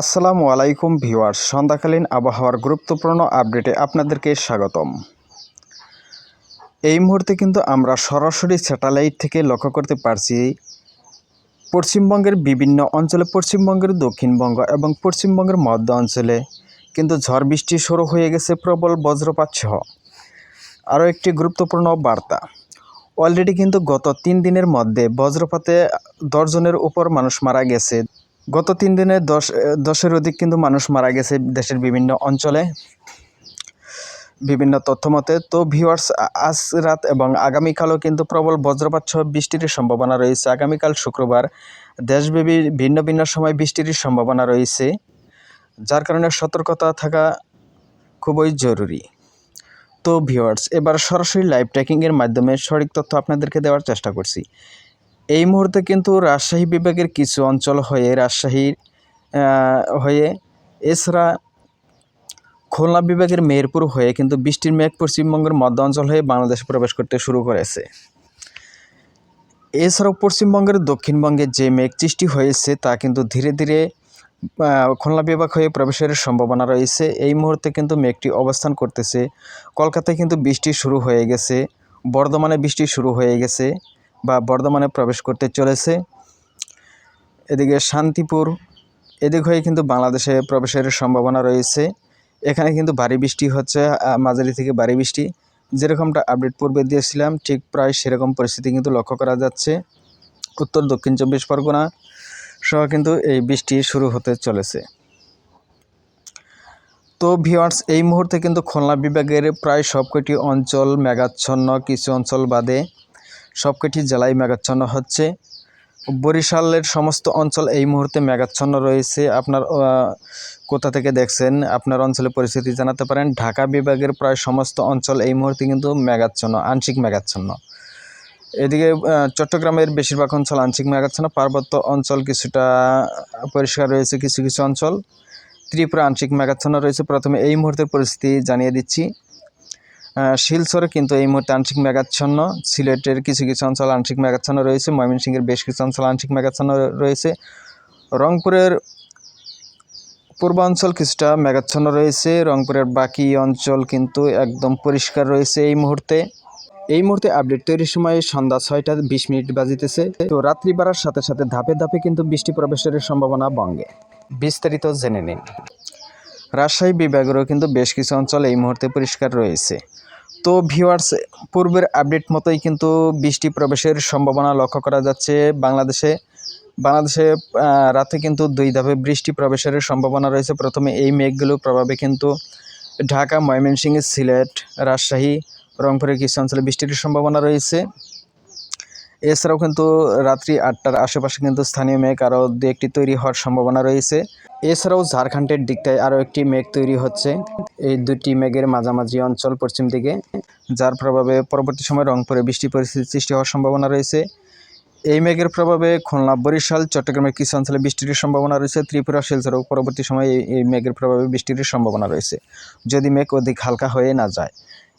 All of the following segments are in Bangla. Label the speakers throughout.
Speaker 1: আসসালামু আলাইকুম ভিউয়ার্স, সন্ধ্যাকালীন আবহাওয়ার গুরুত্বপূর্ণ আপডেটে আপনাদেরকে স্বাগতম। এই মুহূর্তে কিন্তু আমরা সরাসরি স্যাটেলাইট থেকে লক্ষ্য করতে পারছি পশ্চিমবঙ্গের বিভিন্ন অঞ্চলে, পশ্চিমবঙ্গের দক্ষিণবঙ্গ এবং পশ্চিমবঙ্গের মধ্য অঞ্চলে কিন্তু ঝড় বৃষ্টি শুরু হয়ে গেছে প্রবল বজ্রপাত সহ। আরও একটি গুরুত্বপূর্ণ বার্তা, অলরেডি কিন্তু গত তিন দিনের মধ্যে বজ্রপাতে দশজনের উপর মানুষ মারা গেছে। গত তিন দিনে দশ দশের অধিক কিন্তু মানুষ মারা গেছে দেশের বিভিন্ন অঞ্চলে। বিভিন্ন তথ্য মতে তো ভিওয়ার্স আজ রাত এবং আগামীকালও কিন্তু প্রবল বজ্রপাত সহ বৃষ্টির সম্ভাবনা রয়েছে। আগামীকাল শুক্রবার দেশব্যাপী ভিন্ন ভিন্ন সময় বৃষ্টির সম্ভাবনা রয়েছে, যার কারণে সতর্কতা থাকা খুবই জরুরি। তো ভিওয়ার্স এবার সরাসরি লাইভ ট্র্যাকিংয়ের মাধ্যমে সঠিক তথ্য আপনাদেরকে দেওয়ার চেষ্টা করছি। এই মুহূর্তে কিন্তু রাজশাহী বিভাগের কিছু অঞ্চল হয়ে রাজশাহীর হয়ে এছাড়া খুলনা বিভাগের মেহেরপুর হয়ে কিন্তু বৃষ্টির মেঘ পশ্চিমবঙ্গের মধ্য অঞ্চল হয়ে বাংলাদেশে প্রবেশ করতে শুরু করেছে। এছাড়াও পশ্চিমবঙ্গের দক্ষিণবঙ্গে যে মেঘ সৃষ্টি হয়েছে তা কিন্তু ধীরে ধীরে খুলনা বিভাগ হয়ে প্রবেশের সম্ভাবনা রয়েছে। এই মুহূর্তে কিন্তু মেঘটি অবস্থান করতেছে। কলকাতায় কিন্তু বৃষ্টি শুরু হয়ে গেছে। বর্ধমানে বৃষ্টি শুরু হয়ে গেছে। বা বর্ধমানে প্রবেশ করতে চলেছে। এদিকে শান্তিপুর, এদিক হয়ে কিন্তু বাংলাদেশে প্রবেশের সম্ভাবনা রয়েছে। এখানে কিন্তু ভারী বৃষ্টি হচ্ছে মাঝারি থেকে ভারী বৃষ্টি। যেরকমটা আপডেট পূর্বে দিয়েছিলাম, ঠিক প্রায় সেরকম পরিস্থিতি কিন্তু লক্ষ্য করা যাচ্ছে। উত্তর, দক্ষিণ চব্বিশ পরগনা সহ কিন্তু এই বৃষ্টি শুরু হতে চলেছে। তো ভিওয়ার্স এই মুহূর্তে কিন্তু খুলনা বিভাগের প্রায় সবকটি অঞ্চল মেঘাচ্ছন্ন, কিছু অঞ্চল বাদে সবকটি জেলায় মেঘাচ্ছন্ন হচ্ছে। বরিশালের সমস্ত অঞ্চল এই মুহূর্তে মেঘাচ্ছন্ন রয়েছে। আপনার কোথা থেকে দেখছেন আপনার অঞ্চলের পরিস্থিতি জানাতে পারেন। ঢাকা বিভাগের প্রায় সমস্ত অঞ্চল এই মুহূর্তে কিন্তু মেঘাচ্ছন্ন, আংশিক মেঘাচ্ছন্ন। এদিকে চট্টগ্রামের বেশিরভাগ অঞ্চল আংশিক মেঘাচ্ছন্ন। পার্বত্য অঞ্চল কিছুটা পরিষ্কার রয়েছে, কিছু কিছু অঞ্চল। ত্রিপুরা আংশিক মেঘাচ্ছন্ন রয়েছে। প্রথমে এই মুহূর্তের পরিস্থিতি জানিয়ে দিচ্ছি। শিলচরে কিন্তু এই মুহূর্তে আংশিক মেঘাচ্ছন্ন, সিলেটের কিছু কিছু অঞ্চল আংশিক মেঘাচ্ছন্ন রয়েছে, ময়মনসিংহের বেশ কিছু অঞ্চল আংশিক মেঘাচ্ছন্ন রয়েছে। রংপুরের পূর্বাঞ্চল কিছুটা মেঘাচ্ছন্ন রয়েছে, রংপুরের বাকি অঞ্চল কিন্তু একদম পরিষ্কার রয়েছে এই মুহূর্তে। এই মুহূর্তে আপডেট তৈরির সময় সন্ধ্যা ছয়টা বিশ মিনিট বাজিতেছে, তো রাত্রি বাড়ার সাথে সাথে ধাপে ধাপে কিন্তু বৃষ্টি প্রবেশের সম্ভাবনা বঙ্গে বিস্তারিত জেনে নিন। রাজশাহী বিভাগেরও কিন্তু বেশ কিছু অঞ্চল এই মুহূর্তে পরিষ্কার রয়েছে। তো ভিউয়ার্স পূর্বের আপডেট মতোই কিন্তু বৃষ্টি প্রবেশের সম্ভাবনা লক্ষ্য করা যাচ্ছে বাংলাদেশে। বাংলাদেশে রাতে কিন্তু দুই ধাপে বৃষ্টি প্রবেশের সম্ভাবনা রয়েছে। প্রথমে এই মেঘগুলোর প্রভাবে কিন্তু ঢাকা, ময়মনসিংহ, সিলেট, রাজশাহী, রংপুরের কিছু অঞ্চলে বৃষ্টির সম্ভাবনা রয়েছে। এছাড়াও কিন্তু রাত্রি আটটার আশেপাশে কিন্তু স্থানীয় মেঘ আরও দু একটি তৈরি হওয়ার সম্ভাবনা রয়েছে। এছাড়াও ঝাড়খণ্ডের দিকটায় আরও একটি মেঘ তৈরি হচ্ছে। এই দুটি মেঘের মাঝামাঝি অঞ্চল পশ্চিম দিকে, যার প্রভাবে পরবর্তী সময় রংপুরে বৃষ্টি পরিস্থিতি সৃষ্টি হওয়ার সম্ভাবনা রয়েছে। এই মেঘের প্রভাবে খুলনা, বরিশাল, চট্টগ্রামের কিছু অঞ্চলে বৃষ্টির সম্ভাবনা রয়েছে। ত্রিপুরা শিলচরেও পরবর্তী সময়ে এই- এই মেঘের প্রভাবে বৃষ্টির সম্ভাবনা রয়েছে। যদি মেঘ অধিক হালকা হয়ে না যায়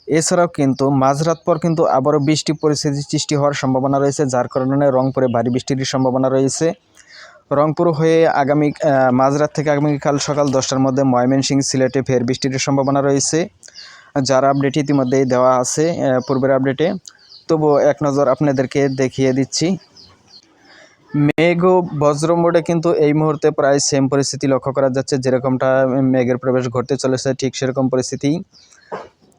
Speaker 1: এছাড়াও কিন্তু মাঝরাত পর কিন্তু আবারও বৃষ্টি পরিস্থিতি সৃষ্টি হওয়ার সম্ভাবনা রয়েছে, যার কারণে রংপুরে ভারী বৃষ্টির সম্ভাবনা রয়েছে। রংপুর হয়ে আগামী মাঝরাত থেকে আগামীকাল সকাল দশটার মধ্যে ময়মনসিংহ সিলেটে ফের বৃষ্টির সম্ভাবনা রয়েছে। যার আপডেট ইতিমধ্যেই দেওয়া আছে পূর্বের আপডেটে তবু এক নজর আপনাদেরকে দেখিয়ে দিচ্ছি। মেঘ ও বজ্র মোডে কিন্তু এই মুহূর্তে প্রায় সেম পরিস্থিতি লক্ষ্য করা যাচ্ছে। যেরকমটা মেঘের প্রবেশ ঘটতে চলেছে, ঠিক সেরকম পরিস্থিতি।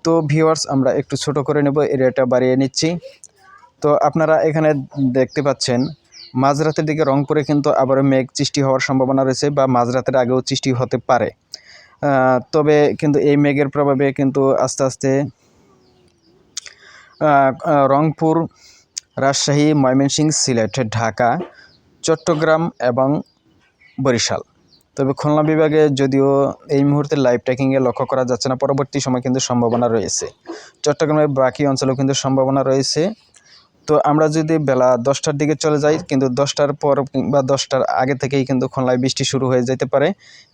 Speaker 1: তো ভিউয়ার্স আমরা একটু ছোট করে নেব এরিয়াটা বাড়িয়ে নিচ্ছি। তো আপনারা এখানে দেখতে পাচ্ছেন, মাঝরাতের দিকে রংপুরে কিন্তু আবারও মেঘ সৃষ্টি হওয়ার সম্ভাবনা রয়েছে বা মাঝরাতের আগেও সৃষ্টি হতে পারে। তবে কিন্তু এই মেঘের প্রভাবে কিন্তু আস্তে আস্তে রংপুর, রাজশাহী, ময়মনসিংহ, সিলেট, ঢাকা, চট্টগ্রাম এবং বরিশাল। তবে খুলনা বিভাগে যদিও এই মুহূর্তে লাইভ ট্র্যাকিংয়ে লক্ষ্য করা যাচ্ছে না, পরবর্তী সময় কিন্তু সম্ভাবনা রয়েছে। চট্টগ্রামের বাকি অঞ্চলেও কিন্তু সম্ভাবনা রয়েছে। তো আমরা যদি বেলা দশটার দিকে চলে যাই, কিন্তু দশটার পর বা দশটার আগে থেকেই কিন্তু খুলনায় বৃষ্টি শুরু হয়ে যেতে পারে।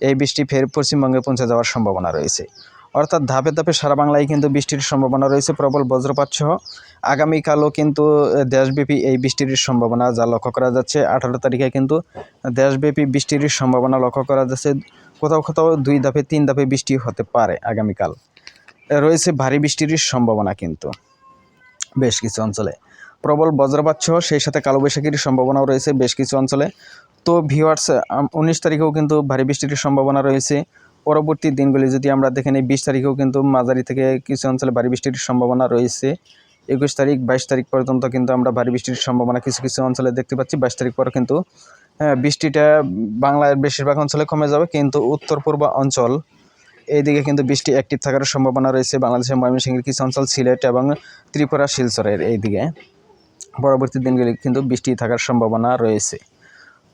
Speaker 1: এই বৃষ্টি ফের পশ্চিমবঙ্গে পৌঁছে যাওয়ার সম্ভাবনা রয়েছে। অর্থাৎ ধাপে ধাপে সারা বাংলায় কিন্তু বৃষ্টির সম্ভাবনা রয়েছে, প্রবল বজ্রপাত সহ। আগামীকালও কিন্তু দেশব্যাপী এই বৃষ্টির সম্ভাবনা, যা লক্ষ্য করা যাচ্ছে, আঠারো তারিখে কিন্তু দেশব্যাপী বৃষ্টির সম্ভাবনা লক্ষ্য করা যাচ্ছে। কোথাও কোথাও দুই ধাপে, তিন ধাপে বৃষ্টি হতে পারে আগামীকাল। রয়েছে ভারী বৃষ্টির সম্ভাবনা কিন্তু বেশ কিছু অঞ্চলে। প্রবল বজ্রপাত সহ, সেই সাথে কালোবৈশাখীর সম্ভাবনাও রয়েছে বেশ কিছু অঞ্চলে। তো ভিওয়ার্স উনিশ তারিখেও কিন্তু ভারী বৃষ্টির সম্ভাবনা রয়েছে। পরবর্তী দিনগুলি যদি আমরা দেখে নিই বিশ তারিখেও কিন্তু মাঝারি থেকে কিছু অঞ্চলে ভারী বৃষ্টির সম্ভাবনা রয়েছে। একুশ তারিখ বাইশ তারিখ পর্যন্ত কিন্তু আমরা ভারী বৃষ্টির সম্ভাবনা কিছু কিছু অঞ্চলে দেখতে পাচ্ছি। বাইশ তারিখ পর কিন্তু হ্যাঁ, বৃষ্টিটা বাংলার বেশিরভাগ অঞ্চলে কমে যাবে কিন্তু উত্তর পূর্ব অঞ্চল এইদিকে কিন্তু বৃষ্টি অ্যাক্টিভ থাকার সম্ভাবনা রয়েছে। বাংলাদেশের ময়মনসিংহের কিছু অঞ্চল সিলেট এবং ত্রিপুরা শিলচরের এইদিকে। পরবর্তী দিনগুলি কিন্তু বৃষ্টি থাকার সম্ভাবনা রয়েছে।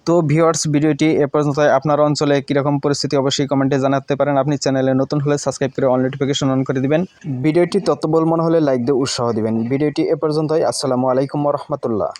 Speaker 1: তো ভিওর্স ভিডিওটি এ পর্যন্ত আপনার অঞ্চলে কীরকম পরিস্থিতি অবশ্যই কমেন্টে জানাতে পারেন। আপনি চ্যানেলে নতুন হলে সাবস্ক্রাইব করে অল নোটিফিকেশন অন করে দিবেন। ভিডিওটি তত্ত্ববল মনে হলে লাইক দিয়ে উৎসাহ দিবেন। ভিডিওটি এ পর্যন্তই। আসসালামু আলাইকুম রহমতুল্লাহ।